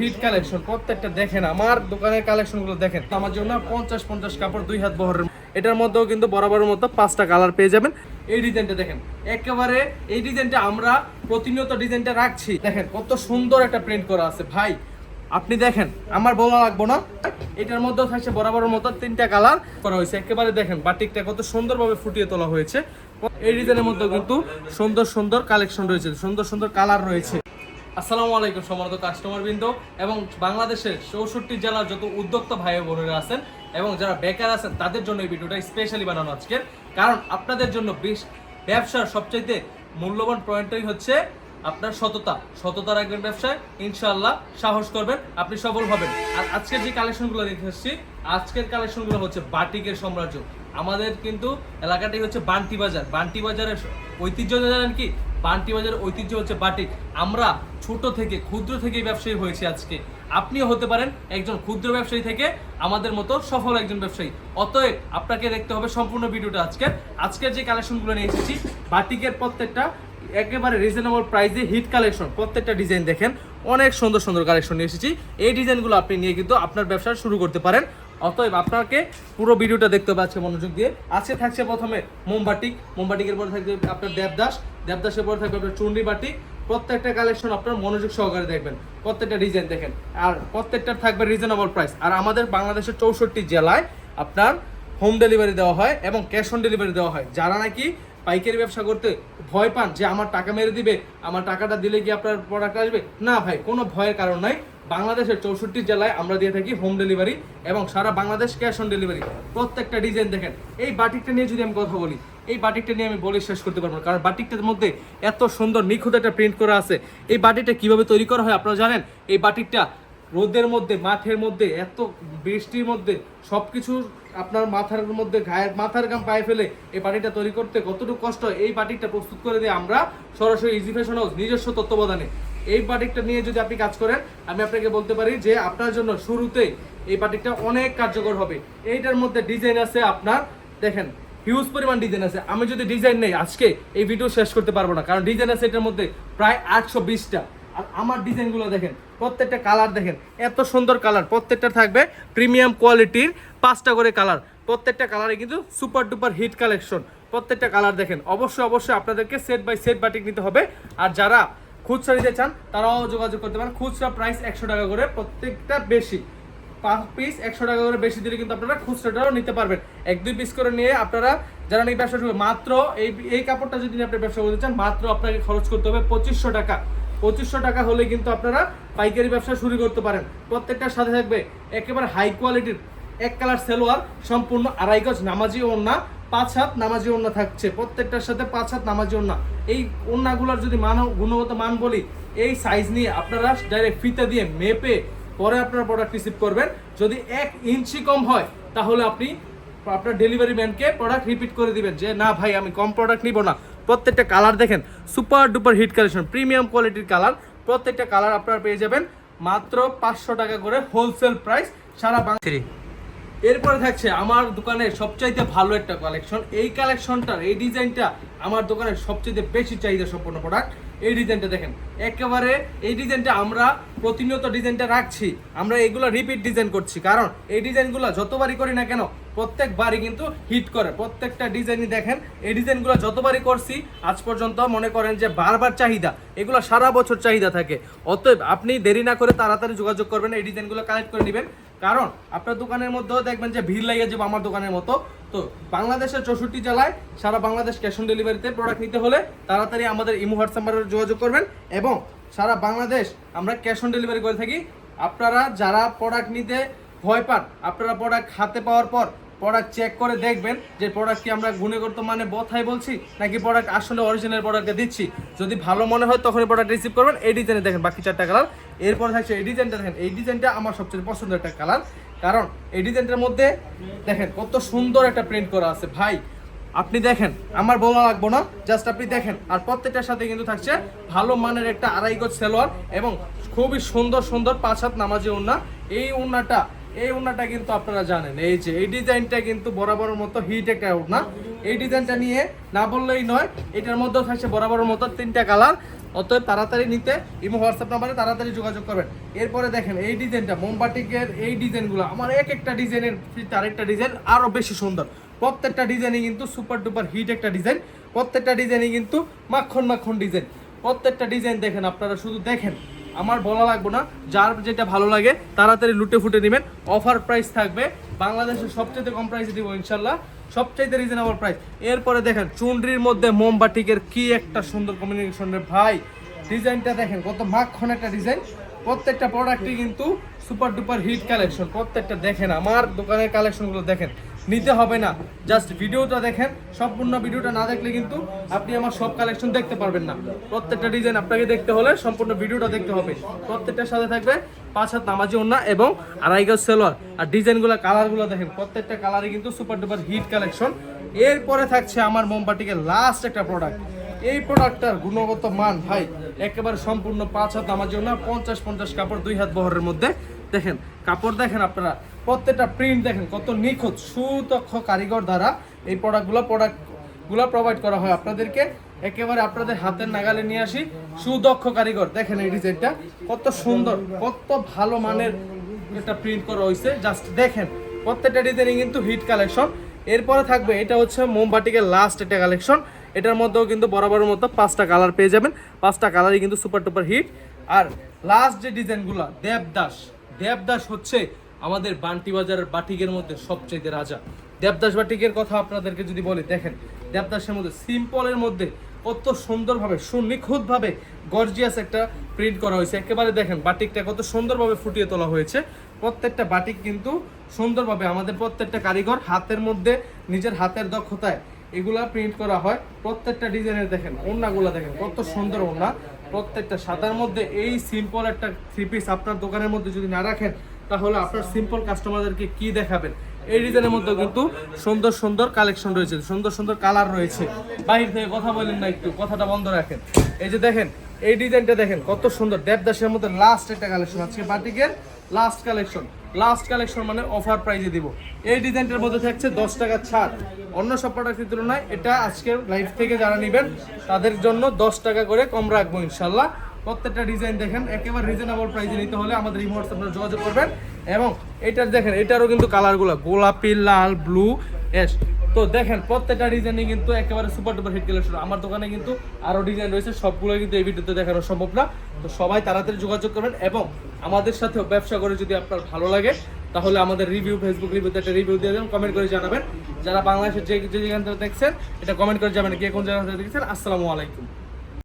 Hit collection প্রত্যেকটা দেখেন, আমার দোকানের কালেকশনগুলো দেখেন। আমার জন্য পঞ্চাশ পঞ্চাশ কাপড় দুই হাত এটার মধ্যেও কিন্তু মতো পাঁচটা কালার পেয়ে যাবেন। এই ডিজাইনটা দেখেন, একেবারে এই ডিজাইনটা আমরা প্রতিনিয়ত ডিজাইনটা রাখছি। দেখেন কত সুন্দর একটা প্রিন্ট করা আছে। ভাই, আপনি দেখেন, আমার বলা লাগবো না। এটার মধ্যেও থাকছে বরাবরের মতো তিনটা কালার করা হয়েছে। একেবারে দেখেন, বাটিকটা কত সুন্দরভাবে ফুটিয়ে তোলা হয়েছে। এই ডিজাইনের মধ্যেও কিন্তু সুন্দর সুন্দর কালেকশন রয়েছে, সুন্দর সুন্দর কালার রয়েছে। আসসালামু আলাইকুম সম্মানিত কাস্টমার বৃন্দ এবং বাংলাদেশের চৌষট্টি জেলার যত উদ্যোক্তা ভাই বোনেরা আছেন এবং যারা বেকার আছেন, তাদের জন্য এই ভিডিওটা স্পেশালি বানানো আজকে কারণ আপনাদের জন্য বেশ ব্যবসার সবচাইতে মূল্যবান পয়েন্টটাই হচ্ছে আপনার সততা। সততা রাখবেন ব্যবসায়, ইনশাআল্লাহ সাহস করবেন, আপনি সফল হবেন। আর আজকের যে কালেকশনগুলো দেখে এসেছি, আজকের কালেকশনগুলো হচ্ছে বাটিকের সাম্রাজ্য। আমাদের কিন্তু এলাকাটাই হচ্ছে বান্টি বাজার। বান্টি বাজারের ঐতিহ্য জানেন কি? বান্টি বাজারের ঐতিহ্য হচ্ছে বাটিক। আমরা ছোট থেকে, ক্ষুদ্র থেকে ব্যবসায়ী হয়েছি আজকে। আপনিও হতে পারেন একজন ক্ষুদ্র ব্যবসায়ী থেকে আমাদের মতো সফল একজন ব্যবসায়ী। অতএব আপনাকে দেখতে হবে সম্পূর্ণ ভিডিওটা আজকে আজকের যে কালেকশনগুলো নিয়ে এসেছি, বাটিকের প্রত্যেকটা একেবারে রিজনেবল প্রাইসে হিট কালেকশন প্রত্যেকটা ডিজাইন দেখেন, অনেক সুন্দর সুন্দর কালেকশন নিয়ে এসেছি। এই ডিজাইনগুলো আপনি নিয়ে কিন্তু আপনার ব্যবসা শুরু করতে পারেন। অতএব আপনাকে পুরো ভিডিওটা দেখতে হবে আজকে মনোযোগ দিয়ে। আজকে থাকছে প্রথমে মোমবাটিক মোমবাটিকের পরে থাকবে আপনার দেবদাস। দেবদাসের পরে থাকবে আপনার চুন্ডি বাটি। প্রত্যেকটা কালেকশন আপনার মনোযোগ সহকারে দেখবেন। প্রত্যেকটা ডিজাইন দেখেন। আর প্রত্যেকটা থাকবে রিজনেবল প্রাইস আর আমাদের বাংলাদেশের চৌষট্টি জেলায় আপনার হোম ডেলিভারি দেওয়া হয় এবং ক্যাশ অন ডেলিভারি দেওয়া হয়। যারা নাকি পাইকারি ব্যবসা করতে ভয় পান যে, আমার টাকা মেরে দিবে, আমার টাকাটা দিলে কি আপনার প্রোডাক্ট আসবে? না ভাই, কোনো ভয়ের কারণ নাই। বাংলাদেশের চৌষট্টি জেলায় আমরা দিয়ে থাকি হোম ডেলিভারি এবং সারা বাংলাদেশ ক্যাশ অন ডেলিভারি প্রত্যেকটা ডিজাইন দেখেন। এই বাটিকটা নিয়ে যদি আমি কথা বলি, এই বাটিকটা নিয়ে আমি বলে শেষ করতে পারব না। কারণ বাটিকটার মধ্যে এত সুন্দর নিখুঁত একটা প্রিন্ট করা আছে। এই বাটিকটা কীভাবে তৈরি করা হয় আপনারা জানেন? এই বাটিকটা রোদের মধ্যে, মাঠের মধ্যে, এত বৃষ্টির মধ্যে, সবকিছু আপনার মাথার মধ্যে, গায়ের মাথার গাম পায়ে ফেলে এই বাটিটা তৈরি করতে কতটুকু কষ্ট এই বাটিকটা প্রস্তুত করে দিয়ে আমরা সরাসরি ইজি ফ্যাশন হাউস নিজস্ব তত্ত্বাবধানে এই বাটিকটা নিয়ে যদি আপনি কাজ করেন, আমি আপনাকে বলতে পারি যে আপনার জন্য শুরুতেই এই বাটিকটা অনেক কার্যকর হবে। এইটার মধ্যে ডিজাইন আছে আপনার, দেখেন হিউজ পরিমাণ ডিজাইন আছে। আমি যদি ডিজাইন নেই, আজকে এই ভিডিও শেষ করতে পারব না, কারণ ডিজাইন আছে এটার মধ্যে প্রায় আটশো বিশটা। আর আমার ডিজাইনগুলো দেখেন, প্রত্যেকটা কালার দেখেন, এত সুন্দর কালার প্রত্যেকটা থাকবে প্রিমিয়াম কোয়ালিটির পাঁচটা করে কালার প্রত্যেকটা কালারে কিন্তু সুপার ডুপার হিট কালেকশন প্রত্যেকটা কালার দেখেন, অবশ্যই অবশ্যই আপনাদেরকে সেট বাই সেট বাটিক নিতে হবে। আর যারা খুচরা নিতে চান, তারাও যোগাযোগ করতে পারেন। খুচরা প্রাইস একশো টাকা করে, প্রত্যেকটা বেশি। পাঁচ পিস একশো টাকা করে বেশি দিলে কিন্তু আপনারা খুচরাটাও নিতে পারবেন। এক, দুই পিস করে নিয়ে আপনারা যারা নিয়ে ব্যবসা শুরু, মাত্র এই এই কাপড়টা যদি আপনি ব্যবসা করতে চান, মাত্র আপনাকে খরচ করতে হবে পঁচিশশো টাকা। পঁচিশশো টাকা হলে কিন্তু আপনারা পাইকারি ব্যবসা শুরু করতে পারেন। প্রত্যেকটার সাথে থাকবে একেবারে হাই কোয়ালিটির এক কালার সেলোয়ার, সম্পূর্ণ আড়াই গজ নামাজি ওড়না পাঁচ হাত নামাজি ওড়না থাকছে, প্রত্যেকটার সাথে পাঁচ হাত নামাজি ওড়না। এই ওড়নাগুলোর যদি মান, গুণগত মান বলি, এই সাইজ নিয়ে আপনারা ডাইরেক্ট ফিতে দিয়ে মেপে পরে আপনার প্রোডাক্ট রিসিভ করবেন। যদি এক ইঞ্চি কম হয়, তাহলে আপনি আপনার ডেলিভারি ম্যানকে প্রোডাক্ট রিপিট করে দিবেন যে, না ভাই, আমি কম প্রোডাক্ট নিব না। প্রত্যেকটা কালার দেখেন super duper hit collection premium কোয়ালিটির কালার প্রত্যেকটা কালার আপনারা পেয়ে যাবেন। মাত্র পাঁচশো টাকা করে হোলসেল প্রাইস সারা বাংলা এরপরে থাকছে আমার দোকানের সবচাইতে ভালো একটা কালেকশন এই কালেকশনটার এই ডিজাইনটা আমার দোকানের সবচাইতে বেশি চাহিদা সম্পন্ন প্রোডাক্ট এই ডিজাইনটা দেখেন, একেবারে এই ডিজাইনটা আমরা প্রতিনিয়ত ডিজাইনটা রাখছি, আমরা এগুলো রিপিট ডিজাইন করছি। কারণ এই ডিজাইনগুলো যতবারই করি না কেন, প্রত্যেকবারই কিন্তু হিট করে। প্রত্যেকটা ডিজাইনই দেখেন, এই ডিজাইনগুলো যতবারই করছি, আজ পর্যন্ত মনে করেন যে বারবার চাহিদা, এগুলো সারা বছর চাহিদা থাকে। অতএব আপনি দেরি না করে তাড়াতাড়ি যোগাযোগ করবেন, এই ডিজাইনগুলো কালেক্ট করে নেবেন। কারণ আপনার দোকানের মধ্যেও দেখবেন যে ভিড় লাগিয়ে যাবে আমার দোকানের মতো। তো বাংলাদেশের চৌষট্টি জেলায় সারা বাংলাদেশ ক্যাশ অন ডেলিভারিতে প্রোডাক্ট নিতে হলে তাড়াতাড়ি আমাদের ইমো হোয়াটসঅ্যাপ নাম্বারে যোগাযোগ করবেন এবং সারা বাংলাদেশ আমরা ক্যাশ অন ডেলিভারি করে থাকি। আপনারা যারা প্রোডাক্ট নিতে ভয় পান, আপনারা প্রোডাক্ট হাতে পাওয়ার পর প্রোডাক্ট চেক করে দেখবেন যে প্রোডাক্ট কি আমরা গুণগত মানে বথাই বলছি নাকি প্রোডাক্ট আসলে অরিজিনাল প্রোডাক্টটা দিচ্ছি। যদি ভালো মনে হয় তখনই প্রোডাক্ট রিসিভ করবেন, এই ডিজাইনে দেখেন বাকি চারটা কালার এরপর থাকছে এই ডিজাইনটা দেখেন, এই ডিজাইনটা আমার সবচেয়ে পছন্দের একটা কালার কারণ এই ডিজাইনটার মধ্যে দেখেন কত সুন্দর একটা প্রিন্ট করা আছে। ভাই, আপনি দেখেন, আমার বলা লাগবো না জাস্ট আপনি দেখেন। আর প্রত্যেকটার সাথে কিন্তু থাকছে ভালো মানের একটা আড়াই গজ সেলোয়ার এবং খুবই সুন্দর সুন্দর পাঁচ হাত নামাজি ওড়না। এই ওড়নাটা এই ওড়নাটা কিন্তু আপনারা জানেন। এই যে, এই ডিজাইনটা কিন্তু বরাবরের মতো হিট একটা ওড়না। এই ডিজাইনটা নিয়ে না বললেই নয়, এটার মধ্যেও থাকছে বরাবরের মতো তিনটা কালার অতএব তাড়াতাড়ি নিতে, ইমো হোয়াটসঅ্যাপ নাম্বারে তাড়াতাড়ি যোগাযোগ করবেন। এরপরে দেখেন, এই ডিজাইনটা মোমবাটিকের এই ডিজাইনগুলো, আমার এক একটা ডিজাইনের তার একটা ডিজাইন আরও বেশি সুন্দর। প্রত্যেকটা ডিজাইনই কিন্তু সুপার ডুপার হিট একটা ডিজাইন। প্রত্যেকটা ডিজাইনই কিন্তু মাখন মাখন ডিজাইন। প্রত্যেকটা ডিজাইন দেখেন আপনারা, শুধু দেখেন। আমার বলা লাগবে না, যার যেটা ভালো লাগে তাড়াতাড়ি লুটে ফুটে নেবেন। অফার প্রাইস থাকবে, বাংলাদেশের সবচেয়ে কম প্রাইসে দিব ইনশাল্লাহ। সবচাইতে রিজনেবল প্রাইস এরপরে দেখেন, চুনরির মধ্যে মোমবাটিকের কি একটা সুন্দর কম্বিনেশনের ভাই। ডিজাইনটা দেখেন, কত মাখন একটা ডিজাইন প্রত্যেকটা প্রোডাক্টই কিন্তু সুপার ডুপার হিট কালেকশন প্রত্যেকটা দেখেন, আমার দোকানের কালেকশনগুলো দেখেন। নিতে হবে না। জাস্ট ভিডিওটা দেখেন, সম্পূর্ণ ভিডিওটা না দেখলে কিন্তু আপনি আমার সব কালেকশন দেখতে পারবেন না। প্রত্যেকটা ডিজাইন আপনাকে দেখতে হলে সম্পূর্ণ ভিডিওটা দেখতে হবে। প্রত্যেকটার সাথে থাকবে পাঁচ হাত নামাজি ওন্না এবং আড়াই গাছ সেলোয়ার। আর ডিজাইনগুলো কালারগুলো দেখেন, প্রত্যেকটা কালারই কিন্তু সুপার ডুপার হিট কালেকশন এরপরে থাকছে আমার মোমবাটিকে লাস্ট একটা প্রোডাক্ট এই প্রোডাক্টটার গুণগত মান ভাই, একেবারে সম্পূর্ণ পাঁচ হাত নামাজি জন্য পঞ্চাশ পঞ্চাশ কাপড় দুই হাত বহরের মধ্যে। দেখেন, কাপড় দেখেন আপনারা প্রত্যেকটা প্রিন্ট দেখেন কত নিখুঁত, সুদক্ষ কারিগর দ্বারা এই প্রোডাক্টগুলো প্রোডাক্টগুলো প্রোভাইড করা হয় আপনাদেরকে। একেবারে আপনাদের হাতের নাগালে নিয়ে আসি। সুদক্ষ কারিগর, দেখেন এই ডিজাইনটা। কত সুন্দর, কত ভালো মানের একটা প্রিন্ট করা হয়েছে। জাস্ট দেখেন, প্রত্যেকটা ডিজাইনই কিন্তু হিট কালেকশন এরপরে থাকবে, এটা হচ্ছে মোমবাটিকের লাস্ট একটা কালেকশন এটার মধ্যেও কিন্তু বরাবরের মতো পাঁচটা কালার পেয়ে যাবেন। পাঁচটা কালারই কিন্তু সুপার টুপার হিট আর লাস্ট যে ডিজাইনগুলো, দেবদাস। দেবদাস হচ্ছে আমাদের বান্টি বাজারের বাটিকের মধ্যে সবচেয়ে রাজা। দেবদাস বাটিকের কথা আপনাদেরকে যদি বলি, দেখেন, দেবদাসের মধ্যে সিম্পলের মধ্যে কত সুন্দরভাবে, সুনিখুঁতভাবে গর্জিয়াস একটা প্রিন্ট করা হয়েছে। একেবারে দেখেন, বাটিকটা কত সুন্দরভাবে ফুটিয়ে তোলা হয়েছে। প্রত্যেকটা বাটিক কিন্তু সুন্দরভাবে আমাদের প্রত্যেকটা কারিগর হাতের মধ্যে, নিজের হাতের দক্ষতায় এগুলা প্রিন্ট করা হয়। প্রত্যেকটা ডিজাইনের দেখেন, ওড়নাগুলো দেখেন, কত সুন্দর ওড়না। প্রত্যেকটা সাদার মধ্যে এই সিম্পল একটা থ্রি পিস আপনার দোকানের মধ্যে যদি না রাখেন তাহলে আপনার সিম্পল কাস্টমারদেরকে কি দেখাবেন? এই ডিজাইনের মধ্যে কিন্তু সুন্দর সুন্দর কালেকশন রয়েছে, সুন্দর সুন্দর কালার রয়েছে। বাহির থেকে কথা বলেন না একটু, কথাটা বন্ধ রাখেন। এই যে দেখেন, এই ডিজাইনটা দেখেন, কত সুন্দর। দেবদাসের মধ্যে লাস্ট একটা কালেকশন আজকে বাটিকের লাস্ট কালেকশন লাস্ট কালেকশন মানে অফার প্রাইজে দিব। এই ডিজাইনটার মধ্যে থাকছে দশ টাকা ছাড়। অন্য সব প্রোডাক্টের তুলনায় এটা আজকের লাইফ থেকে যারা নেবেন, তাদের জন্য দশ টাকা করে কম রাখব ইনশাল্লাহ। প্রত্যেকটা ডিজাইন দেখেন, একেবারে রিজনেবল প্রাইসে নিতে হলে আমাদের এই মুহূর্তে আপনারা যোগাযোগ করবেন। এবং এটার দেখেন, এটারও কিন্তু কালারগুলো গোলাপি, লাল ব্লু এস তো দেখেন, প্রত্যেকটা ডিজাইনই কিন্তু একেবারে সুপার ডুপার হিট কালেকশন আমার দোকানে কিন্তু আরও ডিজাইন রয়েছে সবগুলো কিন্তু এই ভিডিওতে দেখানো সম্ভব না। তো সবাই তাড়াতাড়ি যোগাযোগ করবেন এবং আমাদের সাথে ব্যবসা করে যদি আপনার ভালো লাগে, তাহলে আমাদের রিভিউ ফেসবুক রিভিউতে একটা রিভিউ দিয়ে দেবেন কমেন্ট করে জানাবেন। যারা বাংলাদেশের যে যে যেখান থেকে দেখছেন, এটা কমেন্ট করে যাবেন কে কোন জায়গা থেকে দেখছেন। আসসালামু আলাইকুম।